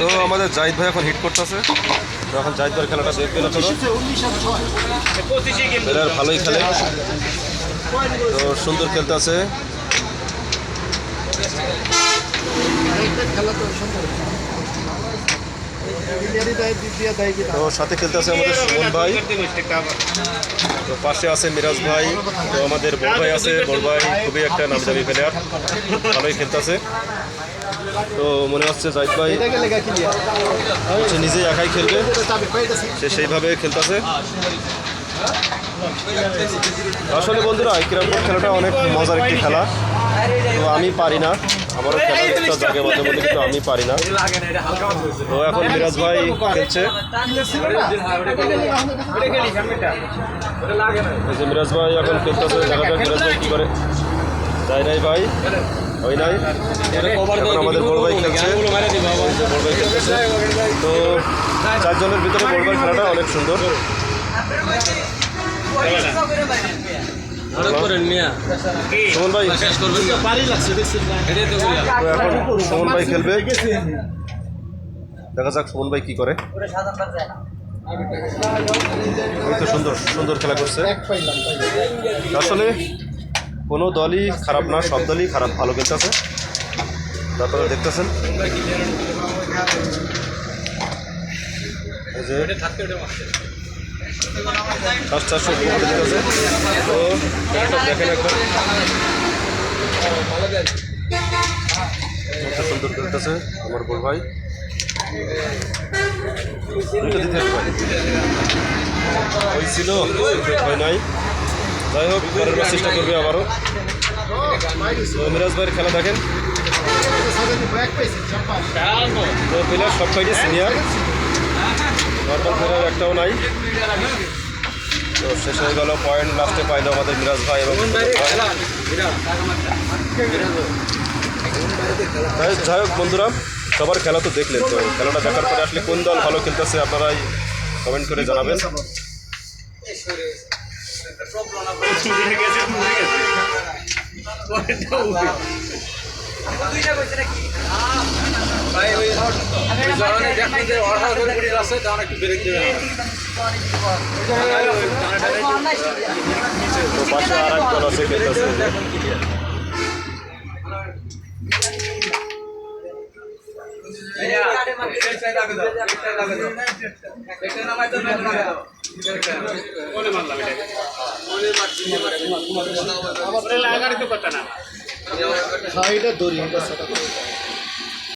তো আমাদের জাহিদ ভাই এখন হিট করতেছে। তো এখন জাহিদ ভাই খেলাটা দেখবেন এরা প্লেয়ার ভালোই খেলে। তো সুন্দর খেলতে আছে খেলা তো সুন্দর তো সাথে খেলতে আছে আমাদের সুমন ভাই। তো পাশে আছে মিরাজ ভাই, তো আমাদের বড় ভাই আছে। বড় ভাই খুবই একটা নামজামি প্লেয়ার ভালোই খেলতেছে। তো মনে হচ্ছে জাহিদ ভাই সে নিজেই একাই খেলবে। সে সেইভাবে খেলতেছে। আসলে বন্ধুরা বোর্ড খেলাটা অনেক মজার একটি খেলা। তো আমি পারি না। আমারও খেলার ইচ্ছা জাগে মাঝে মধ্যে কিন্তু আমি পারি না। তো এখন মিরাজ ভাই খেলছে। এই যে মিরাজ ভাই এখন খেলতেছে দেখা যাক মিরাজ ভাই কি করে। যাই নাই ভাই। ওই নাই। এখন আমাদের বড় ভাই খেলছে। বড় ভাই খেলতেছে। তো চারজনের ভিতরে বড় ভাই খেলাটা অনেক সুন্দর। সুমন ভাই। সুমন ভাই খেলবে। দেখা যাক সুমন ভাই কি করে। তো সুন্দর সুন্দর খেলা করছে। আসলে কোনো দলই খারাপ না সব দলই খারাপ ভালো খেলতেছে। আপনারা দেখতেছেন। এই যে চারশো দেখেন খেলতেছে আমার বড় ভাই। হয়েছিল হয় নাই। যাই হোক, পরের চেষ্টা করবে আবারও। মিরাজ ভাইয়ের খেলা দেখেন। তো প্লেয়ার সব সিনিয়র নর্মাল প্লেয়ার একটাও নাই। তো শেষ হয়ে গেল পয়েন্ট লাস্টে পাইলো আমাদের মিরাজ ভাই এবং সুমন ভাই। যাই যাই হোক বন্ধুরা সবার খেলা তো দেখলেন তো খেলাটা দেখার পরে আসলে কোন দল ভালো খেলতেছে আপনারাই কমেন্ট করে জানাবেন। তো পাশে আর এক দল আছে খেলতেছে লাগার তো কথা না। সাইডে দড়ি এটা সেটা